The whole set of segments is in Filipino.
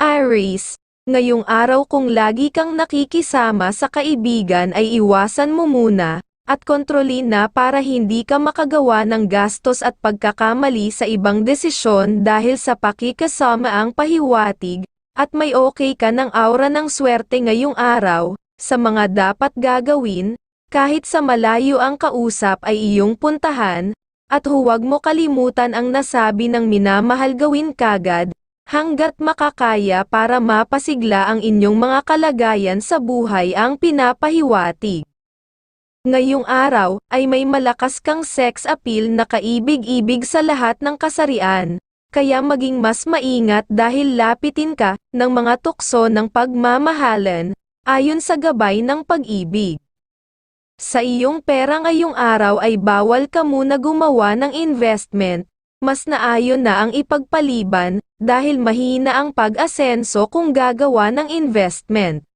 Aries, ngayong araw kung lagi kang nakikisama sa kaibigan ay iwasan mo muna, at kontrolin na para hindi ka makagawa ng gastos at pagkakamali sa ibang desisyon dahil sa pakikasama ang pahiwatig, at may okay ka ng aura ng swerte ngayong araw, sa mga dapat gagawin, kahit sa malayo ang kausap ay iyong puntahan, at huwag mo kalimutan ang nasabi ng minamahal gawin kagad, hanggat makakaya para mapasigla ang inyong mga kalagayan sa buhay ang pinapahiwatig. Ngayong araw, ay may malakas kang sex appeal na kaibig-ibig sa lahat ng kasarian, kaya maging mas maingat dahil lapitin ka ng mga tukso ng pagmamahalan, ayon sa gabay ng pag-ibig. Sa iyong pera ngayong araw ay bawal ka muna gumawa ng investment, mas naayon na ang ipagpaliban, dahil mahina ang pag-asenso kung gagawa ng investment.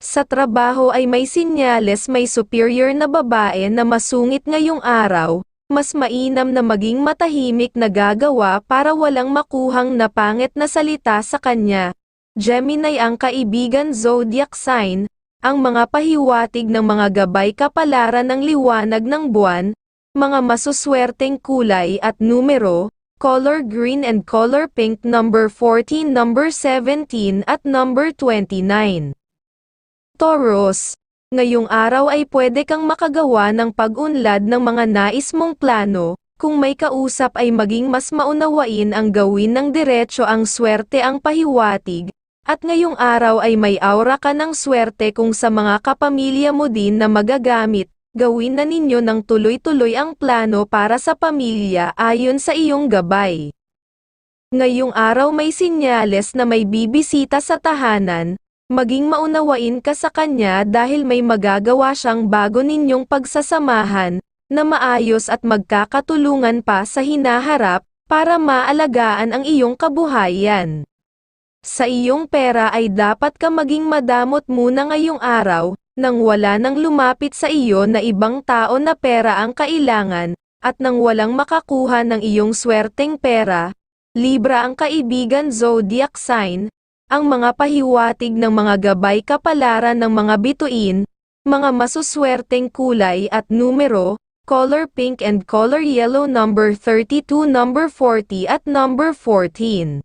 Sa trabaho ay may sinyales may superior na babae na masungit ngayong araw, mas mainam na maging matahimik na gagawa para walang makuhang napangit na salita sa kanya. Gemini ang kaibigan zodiac sign, ang mga pahiwatig ng mga gabay kapalaran ng liwanag ng buwan, mga masuswerteng kulay at numero, color green and color pink number 14 number 17 at number 29. Taurus, ngayong araw ay pwede kang makagawa ng pag-unlad ng mga nais mong plano, kung may kausap ay maging mas maunawain ang gawin ng diretso ang swerte ang pahiwatig, at ngayong araw ay may aura ka ng swerte kung sa mga kapamilya mo din na magagamit, gawin na ninyo ng tuloy-tuloy ang plano para sa pamilya ayon sa iyong gabay. Ngayong araw may sinyales na may bibisita sa tahanan, maging maunawain ka sa kanya dahil may magagawa siyang bago ninyong pagsasamahan, na maayos at magkakatulungan pa sa hinaharap, para maalagaan ang iyong kabuhayan. Sa iyong pera ay dapat ka maging madamot muna ngayong araw, nang wala nang lumapit sa iyo na ibang tao na pera ang kailangan, at nang walang makakuha ng iyong swerteng pera, Libra ang kaibigan zodiac sign, ang mga pahiwatig ng mga gabay kapalaran ng mga bituin, mga masuswerteng kulay at numero, color pink and color yellow number 32 number 40 at number 14.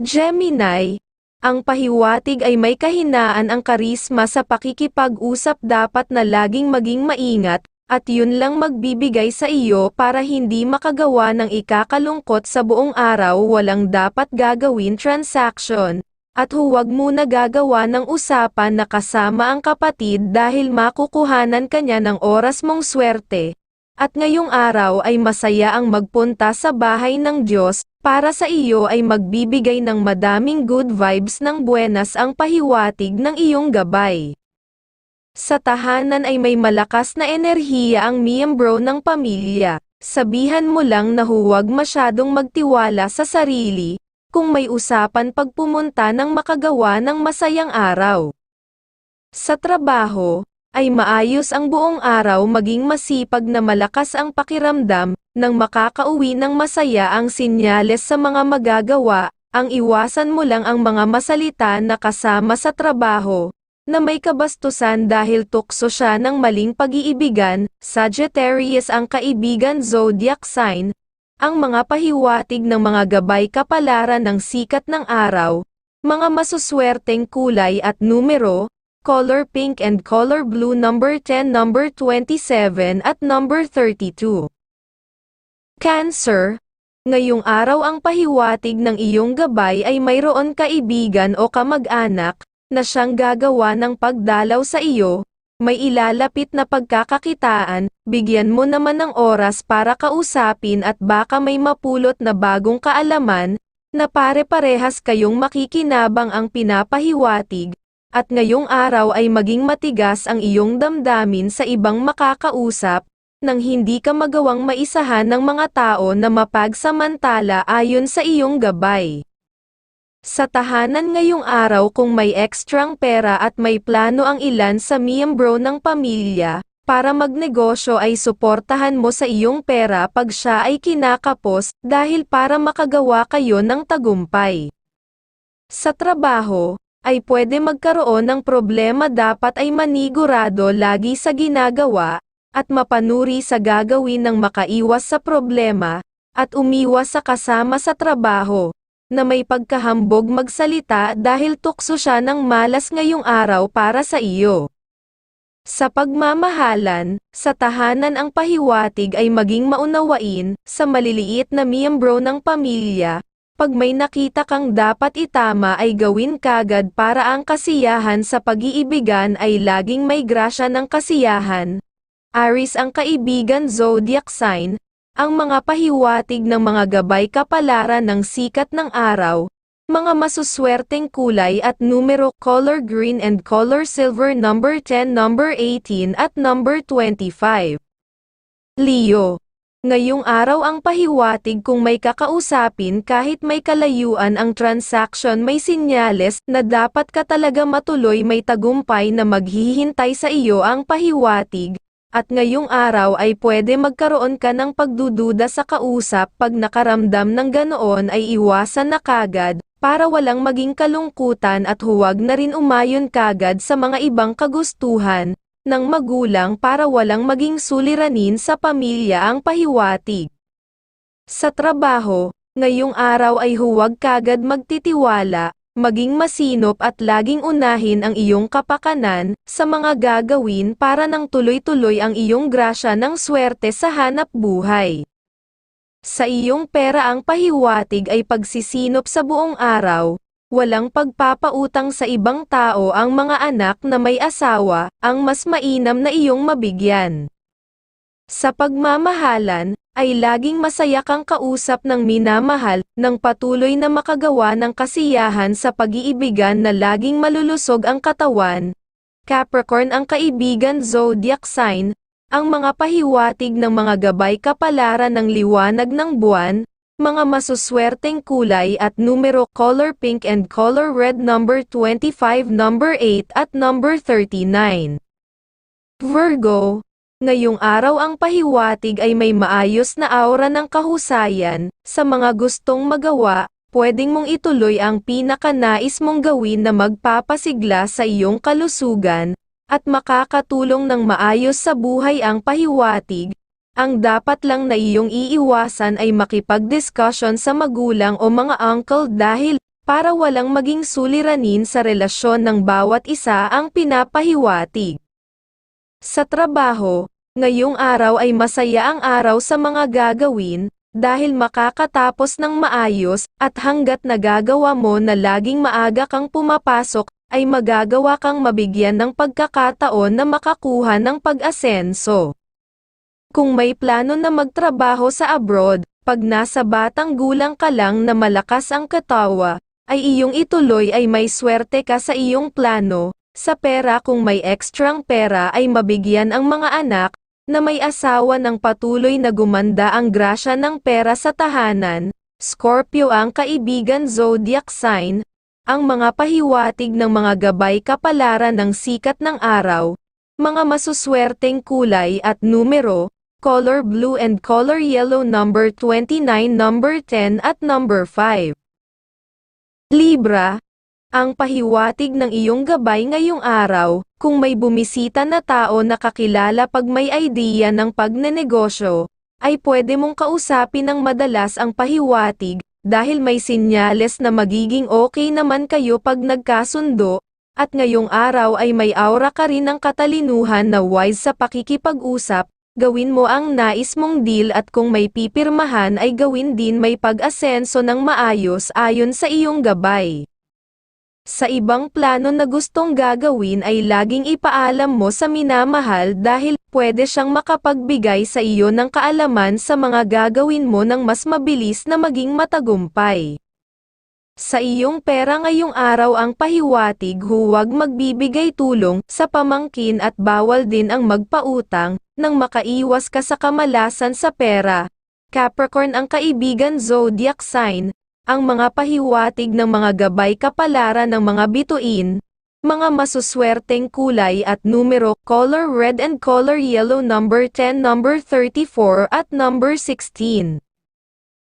Gemini, ang pahiwatig ay may kahinaan ang karisma sa pakikipag-usap dapat na laging maging maingat, at yun lang magbibigay sa iyo para hindi makagawa ng ikakalungkot sa buong araw walang dapat gagawin transaction, at huwag muna gagawa ng usapan na kasama ang kapatid dahil makukuhanan kanya ng oras mong swerte. At ngayong araw ay masaya ang magpunta sa bahay ng Diyos, para sa iyo ay magbibigay ng madaming good vibes ng buenas ang pahiwatig ng iyong gabay. Sa tahanan ay may malakas na enerhiya ang miyembro ng pamilya. Sabihan mo lang na huwag masyadong magtiwala sa sarili, kung may usapan pag pumunta ng makagawa ng masayang araw. Sa trabaho, ay maayos ang buong araw maging masipag na malakas ang pakiramdam, nang makakauwi ng masaya ang sinyales sa mga magagawa, ang iwasan mo lang ang mga masalita na kasama sa trabaho, na may kabastusan dahil tukso siya ng maling pag-iibigan, Sagittarius ang kaibigan zodiac sign, ang mga pahiwatig ng mga gabay kapalaran ng sikat ng araw, mga masuswerteng kulay at numero, color pink and color blue number 10 number 27 at number 32. Cancer, Ngayong araw ang pahiwatig ng iyong gabay ay mayroon kaibigan o kamag-anak, na siyang gagawa ng pagdalaw sa iyo, may ilalapit na pagkakakitaan, bigyan mo naman ng oras para kausapin at baka may mapulot na bagong kaalaman, na pare-parehas kayong makikinabang ang pinapahiwatig, at ngayong araw ay maging matigas ang iyong damdamin sa ibang makakausap, nang hindi ka magawang maisahan ng mga tao na mapagsamantala ayon sa iyong gabay. Sa tahanan ngayong araw kung may ekstrang pera at may plano ang ilan sa miyembro ng pamilya, para magnegosyo ay suportahan mo sa iyong pera pag siya ay kinakapos, dahil para makagawa kayo ng tagumpay. Sa trabaho, ay pwede magkaroon ng problema dapat ay manigurado lagi sa ginagawa, at mapanuri sa gagawin ng makaiwas sa problema, at umiwas sa kasama sa trabaho, na may pagkahambog magsalita dahil tukso siya ng malas ngayong araw para sa iyo. Sa pagmamahalan, sa tahanan ang pahiwatig ay maging maunawain, sa maliliit na miyembro ng pamilya, pag may nakita kang dapat itama ay gawin kagad para ang kasiyahan sa pag-iibigan ay laging may grasya ng kasiyahan. Aris ang kaibigan zodiac sign, ang mga pahiwatig ng mga gabay kapalaran ng sikat ng araw, mga masuswerteng kulay at numero color green and color silver number 10 number 18 at number 25. Leo. Ngayong araw ang pahiwatig kung may kakausapin kahit may kalayuan ang transaction may sinyales na dapat ka talaga matuloy may tagumpay na maghihintay sa iyo ang pahiwatig, at ngayong araw ay pwede magkaroon ka ng pagdududa sa kausap. Pag nakaramdam ng ganoon ay iwasan na kagad, para walang maging kalungkutan at huwag na rin umayon kagad sa mga ibang kagustuhan, ng magulang para walang maging suliranin sa pamilya ang pahiwatig. Sa trabaho, ngayong araw ay huwag kagad magtitiwala, maging masinop at laging unahin ang iyong kapakanan sa mga gagawin para nang tuloy-tuloy ang iyong grasya ng swerte sa hanap buhay. Sa iyong pera ang pahiwatig ay pagsisinop sa buong araw, walang pagpapautang sa ibang tao ang mga anak na may asawa, ang mas mainam na iyong mabigyan. Sa pagmamahalan, ay laging masaya kang kausap ng minamahal, ng patuloy na makagawa ng kasiyahan sa pag-iibigan na laging malulusog ang katawan. Capricorn ang kaibigan zodiac sign, ang mga pahiwatig ng mga gabay kapalaran ng liwanag ng buwan, mga masuswerteng kulay at numero color pink and color red number 25 number 8 at number 39. Virgo, ngayong araw ang pahiwatig ay may maayos na aura ng kahusayan, sa mga gustong magawa, pwedeng mong ituloy ang pinakanais mong gawin na magpapasigla sa iyong kalusugan, at makakatulong ng maayos sa buhay ang pahiwatig, ang dapat lang na iyong iiwasan ay makipag-discussion sa magulang o mga uncle dahil, para walang maging suliranin sa relasyon ng bawat isa ang pinapahiwatig. Sa trabaho, ngayong araw ay masaya ang araw sa mga gagawin, dahil makakatapos ng maayos, at hanggat nagagawa mo na laging maaga kang pumapasok, ay magagawa kang mabigyan ng pagkakataon na makakuha ng pag-asenso. Kung may plano na magtrabaho sa abroad, pag nasa batang gulang ka lang na malakas ang katawa, ay iyong ituloy ay may swerte ka sa iyong plano, sa pera kung may ekstrang pera ay mabigyan ang mga anak, na may asawa ng patuloy na gumanda ang grasya ng pera sa tahanan, Scorpio ang kaibigan zodiac sign, ang mga pahiwatig ng mga gabay kapalaran ng sikat ng araw, mga masuswerteng kulay at numero, color blue and color yellow number 29 number 10 at number 5. Libra, ang pahiwatig ng iyong gabay ngayong araw, kung may bumisita na tao na kakilala pag may idea ng pagnenegosyo, ay pwede mong kausapin ng madalas ang pahiwatig, dahil may sinyales na magiging okay naman kayo pag nagkasundo, at ngayong araw ay may aura ka rin ng katalinuhan na wise sa pakikipag-usap, gawin mo ang nais mong deal at kung may pipirmahan ay gawin din may pag-asenso ng maayos ayon sa iyong gabay. Sa ibang plano na gustong gagawin ay laging ipaalam mo sa minamahal dahil pwede siyang makapagbigay sa iyo ng kaalaman sa mga gagawin mo ng mas mabilis na maging matagumpay. Sa iyong pera ngayong araw ang pahiwatig huwag magbibigay tulong sa pamangkin at bawal din ang magpautang nang makaiwas ka sa kamalasan sa pera. Capricorn ang kaibigan zodiac sign, ang mga pahiwatig ng mga gabay kapalaran ng mga bituin, mga masuswerteng kulay at numero, color red and color yellow number 10 number 34 at number 16.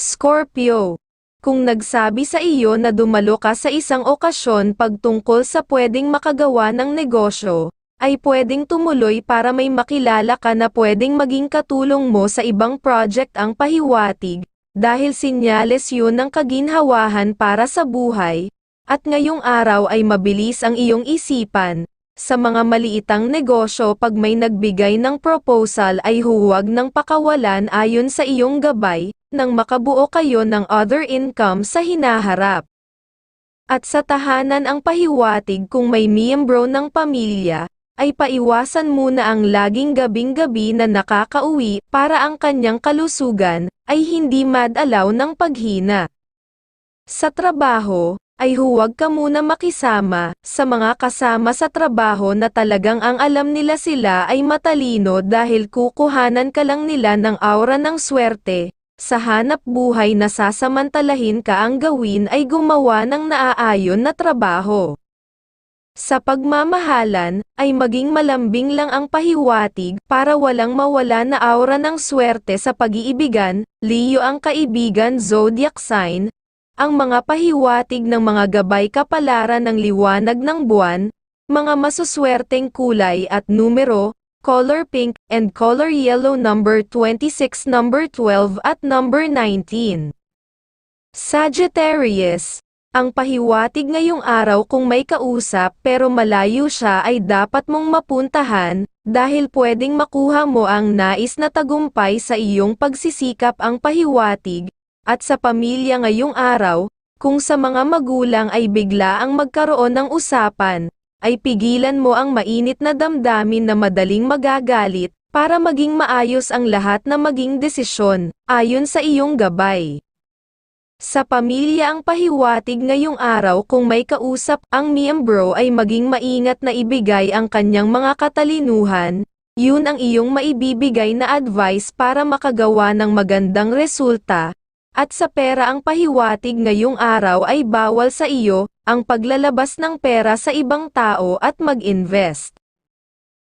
Scorpio Kung nagsabi sa iyo na dumalo ka sa isang okasyon pagtungkol sa pwedeng makagawa ng negosyo, ay pwedeng tumuloy para may makilala ka na pwedeng maging katulong mo sa ibang project ang pahiwatig, dahil sinyales yun ng kaginhawahan para sa buhay, at ngayong araw ay mabilis ang iyong isipan, sa mga maliitang negosyo pag may nagbigay ng proposal ay huwag ng pakawalan ayon sa iyong gabay, nang makabuo kayo ng other income sa hinaharap. At sa tahanan ang pahiwatig kung may miyembro ng pamilya, ay paiwasan muna ang laging gabing-gabi na nakakauwi para ang kanyang kalusugan ay hindi madalaw ng paghina. Sa trabaho, ay huwag ka muna makisama sa mga kasama sa trabaho na talagang ang alam nila sila ay matalino dahil kukuhanan ka lang nila ng aura ng swerte, sa hanap buhay na sasamantalahin ka ang gawin ay gumawa ng naaayon na trabaho. Sa pagmamahalan, ay maging malambing lang ang pahiwatig para walang mawala na aura ng swerte sa pag-iibigan, Leo ang kaibigan zodiac sign, ang mga pahiwatig ng mga gabay kapalaran ng liwanag ng buwan, mga masuswerteng kulay at numero, color pink, and color yellow number 26 number 12 at number 19. Sagittarius, ang pahiwatig ngayong araw kung may kausap pero malayo siya ay dapat mong mapuntahan, dahil pwedeng makuha mo ang nais na tagumpay sa iyong pagsisikap ang pahiwatig, at sa pamilya ngayong araw, kung sa mga magulang ay bigla ang magkaroon ng usapan, ay pigilan mo ang mainit na damdamin na madaling magagalit, para maging maayos ang lahat na maging desisyon, ayon sa iyong gabay. Sa pamilya ang pahiwatig ngayong araw kung may kausap ang miyembro ay maging maingat na ibigay ang kanyang mga katalinuhan, yun ang iyong maibibigay na advice para makagawa ng magandang resulta, at sa pera ang pahiwatig ngayong araw ay bawal sa iyo, ang paglalabas ng pera sa ibang tao at mag-invest.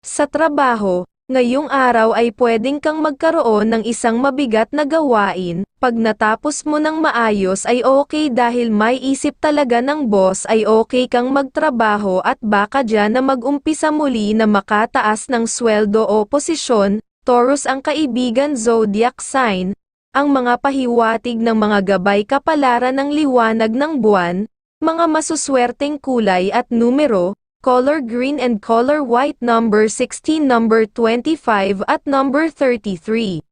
Sa trabaho, ngayong araw ay pwedeng kang magkaroon ng isang mabigat na gawain, pag natapos mo ng maayos ay okay dahil may isip talaga ng boss ay okay kang magtrabaho at baka dyan na mag-umpisa muli na makataas ng sweldo o posisyon, Taurus ang kaibigan zodiac sign, ang mga pahiwatig ng mga gabay kapalaran ng liwanag ng buwan, mga masuswerteng kulay at numero, color green and color white number 16 number 25 at number 33.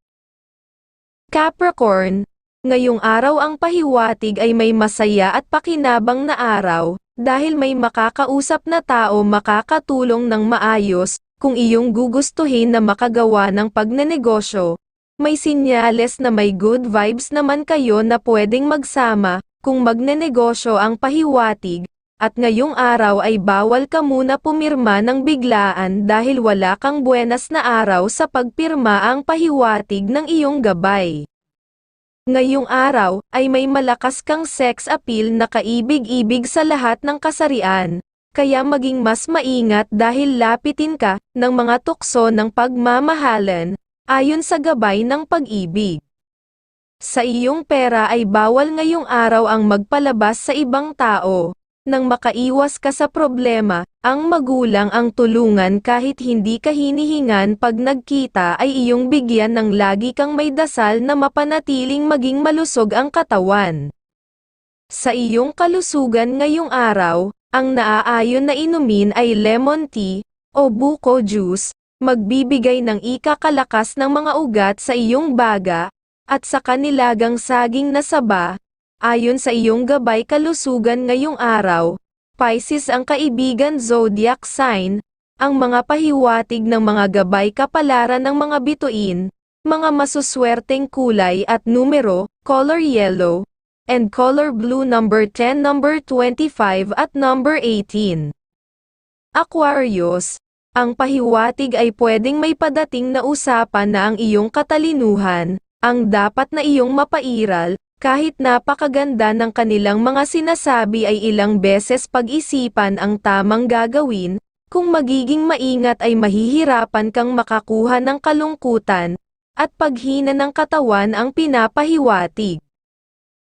Capricorn, ngayong araw ang pahiwatig ay may masaya at pakinabang na araw, dahil may makakausap na tao makakatulong ng maayos, kung iyong gugustuhin na makagawa ng pagnenegosyo, may sinyales na may good vibes naman kayo na pwedeng magsama, kung magnenegosyo ang pahiwatig, at ngayong araw ay bawal ka muna pumirma ng biglaan dahil wala kang buenas na araw sa pagpirma ang pahiwatig ng iyong gabay. Ngayong araw, ay may malakas kang sex appeal na kaibig-ibig sa lahat ng kasarian, kaya maging mas maingat dahil lapitin ka ng mga tukso ng pagmamahalan, ayon sa gabay ng pag-ibig. Sa iyong pera ay bawal ngayong araw ang magpalabas sa ibang tao, nang makaiwas ka sa problema, ang magulang ang tulungan kahit hindi ka hinihingan pag nagkita ay iyong bigyan ng lagi kang may dasal na mapanatiling maging malusog ang katawan. Sa iyong kalusugan ngayong araw, ang naaayon na inumin ay lemon tea, o buko juice, magbibigay ng ikakalakas ng mga ugat sa iyong baga, at sa kanilagang saging na saba, Ayon sa iyong gabay kalusugan ngayong araw, Pisces ang kaibigan zodiac sign, ang mga pahiwatig ng mga gabay kapalaran ng mga bituin, mga masuswerteng kulay at numero, color yellow, and color blue number 10 number 25 at number 18. Aquarius, ang pahiwatig ay pwedeng may padating na usapan na ang iyong katalinuhan, ang dapat na iyong mapairal, kahit napakaganda ng kanilang mga sinasabi ay ilang beses pag-isipan ang tamang gagawin, kung magiging maingat ay mahihirapan kang makakuha ng kalungkutan, at paghina ng katawan ang pinapahiwatig.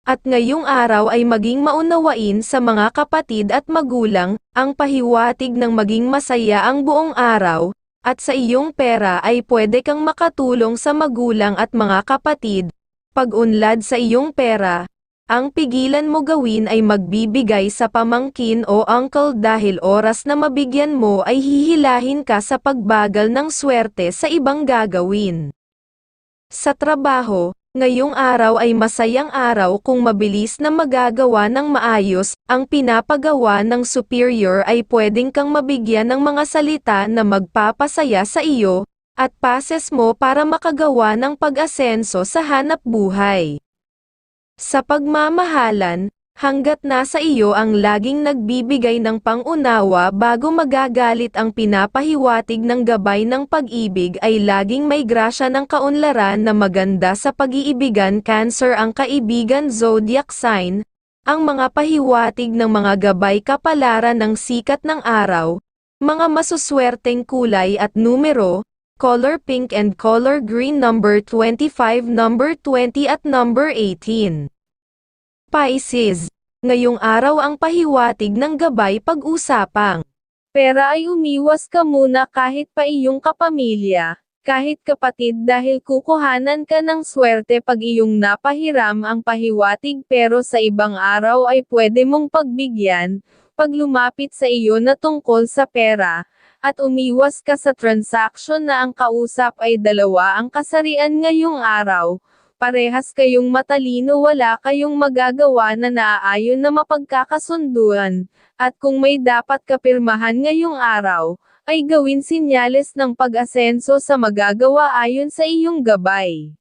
At ngayong araw ay maging maunawain sa mga kapatid at magulang, ang pahiwatig ng maging masaya ang buong araw, at sa iyong pera ay pwede kang makatulong sa magulang at mga kapatid. Pag-unlad sa iyong pera, ang pigilan mo gawin ay magbibigay sa pamangkin o uncle dahil oras na mabigyan mo ay hihilahin ka sa pagbagal ng swerte sa ibang gagawin. Sa trabaho, ngayong araw ay masayang araw kung mabilis na magagawa ng maayos, ang pinapagawa ng superior ay pwedeng kang mabigyan ng mga salita na magpapasaya sa iyo, at passes mo para makagawa ng pag-asenso sa hanap buhay. Sa pagmamahalan, hanggat nasa iyo ang laging nagbibigay ng pangunawa bago magagalit ang pinapahiwatig ng gabay ng pag-ibig ay laging may grasya ng kaunlaran na maganda sa pag-iibigan Cancer ang kaibigan zodiac sign, ang mga pahiwatig ng mga gabay kapalaran ng sikat ng araw, mga masuswerteng kulay at numero, color pink and color green number 25 number 20 at number 18. Pisces, ngayong araw ang pahiwatig ng gabay pag-usapang. Pera ay umiwas ka muna kahit pa iyong kapamilya, kahit kapatid dahil kukuhanan ka ng swerte pag iyong napahiram ang pahiwatig pero sa ibang araw ay pwede mong pagbigyan, pag lumapit sa iyo na tungkol sa pera, at umiwas ka sa transaction na ang kausap ay dalawa ang kasarian ngayong araw, parehas kayong matalino wala kayong magagawa na naaayon na mapagkakasunduan, at kung may dapat kapirmahan ngayong araw, ay gawin sinyales ng pag-asenso sa magagawa ayon sa iyong gabay.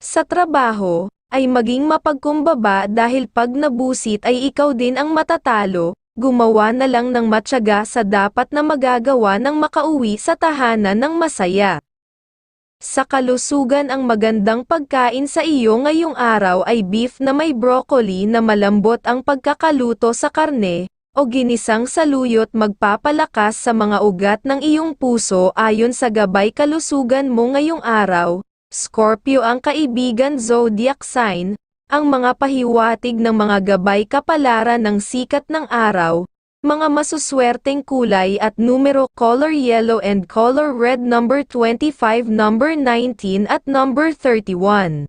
Sa trabaho, ay maging mapagkumbaba dahil pag nabusit ay ikaw din ang matatalo, gumawa na lang ng matyaga sa dapat na magagawa ng makauwi sa tahanan ng masaya. Sa kalusugan ang magandang pagkain sa iyo ngayong araw ay beef na may broccoli na malambot ang pagkakaluto sa karne, o ginisang saluyot magpapalakas sa mga ugat ng iyong puso ayon sa gabay kalusugan mo ngayong araw. Scorpio ang kaibigan zodiac sign, ang mga pahiwatig ng mga gabay kapalaran ng sikat ng araw, mga masuswerteng kulay at numero color yellow and color red number 25 number 19 at number 31.